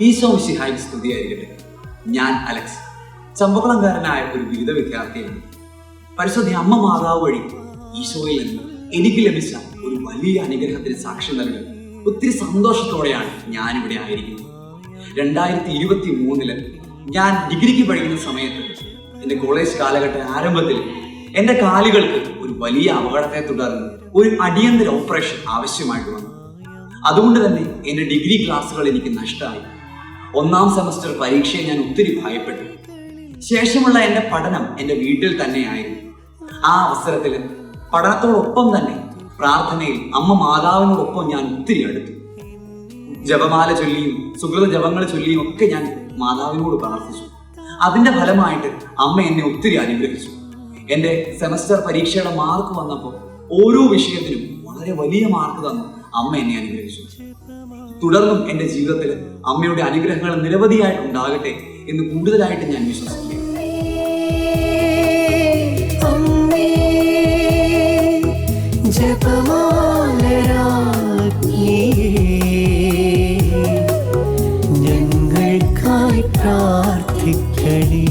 ഈശോ മിശിഹായ്ക്ക് സ്തുതിയായിരിക്കട്ടെ. ഞാൻ അലക്സ്. ചമ്പക്കുളംകാരനായ ഒരു ബിരുദ വിദ്യാർത്ഥിയാണ്. പരിശുദ്ധ അമ്മ മാതാവ് വഴി ഈശോയിൽ നിന്ന് എനിക്ക് ലഭിച്ച ഒരു വലിയ അനുഗ്രഹത്തിന് സാക്ഷ്യം നൽകി ഒത്തിരി സന്തോഷത്തോടെയാണ് ഞാൻ ഇവിടെ ആയിരിക്കുന്നത്. രണ്ടായിരത്തി ഇരുപത്തി മൂന്നിൽ ഞാൻ ഡിഗ്രിക്ക് പഠിക്കുന്ന സമയത്ത് എന്റെ കോളേജ് കാലഘട്ട ആരംഭത്തിൽ എന്റെ കാലുകൾക്ക് ഒരു വലിയ അപകടത്തെ തുടർന്ന് ഒരു അടിയന്തര ഓപ്പറേഷൻ ആവശ്യമായിട്ട് വന്നു. അതുകൊണ്ട് തന്നെ എന്റെ ഡിഗ്രി ക്ലാസ്സുകൾ എനിക്ക് നഷ്ടമായി. ഒന്നാം സെമസ്റ്റർ പരീക്ഷയെ ഞാൻ ഒത്തിരി ഭയപ്പെട്ടു. ശേഷമുള്ള എന്റെ പഠനം എന്റെ വീട്ടിൽ തന്നെയായിരുന്നു. ആ അവസരത്തിൽ പഠനത്തോടൊപ്പം തന്നെ പ്രാർത്ഥനയിൽ അമ്മ മാതാവിനോടൊപ്പം ഞാൻ ഒത്തിരി അടുത്തു. ജപമാല ചൊല്ലിയും സുഹൃത ജപങ്ങൾ ചൊല്ലിയും ഒക്കെ ഞാൻ മാതാവിനോട് പ്രാർത്ഥിച്ചു. അതിന്റെ ഫലമായിട്ട് അമ്മ എന്നെ ഒത്തിരി അനുഗ്രഹിച്ചു. എന്റെ സെമസ്റ്റർ പരീക്ഷയുടെ മാർക്ക് വന്നപ്പോൾ ഓരോ വിഷയത്തിനും വളരെ വലിയ മാർക്ക് തന്നു. അമ്മ എന്നെ അനുഗ്രഹിച്ചു. തുടർന്നും എന്റെ ജീവിതത്തിൽ അമ്മയുടെ അനുഗ്രഹങ്ങൾ നിരവധിയായിട്ട് ഉണ്ടാകട്ടെ എന്ന് കൂടുതലായിട്ട് ഞാൻ വിശ്വസിക്കുന്നു. ഞങ്ങൾക്കായി പ്രാർത്ഥിക്കണമേ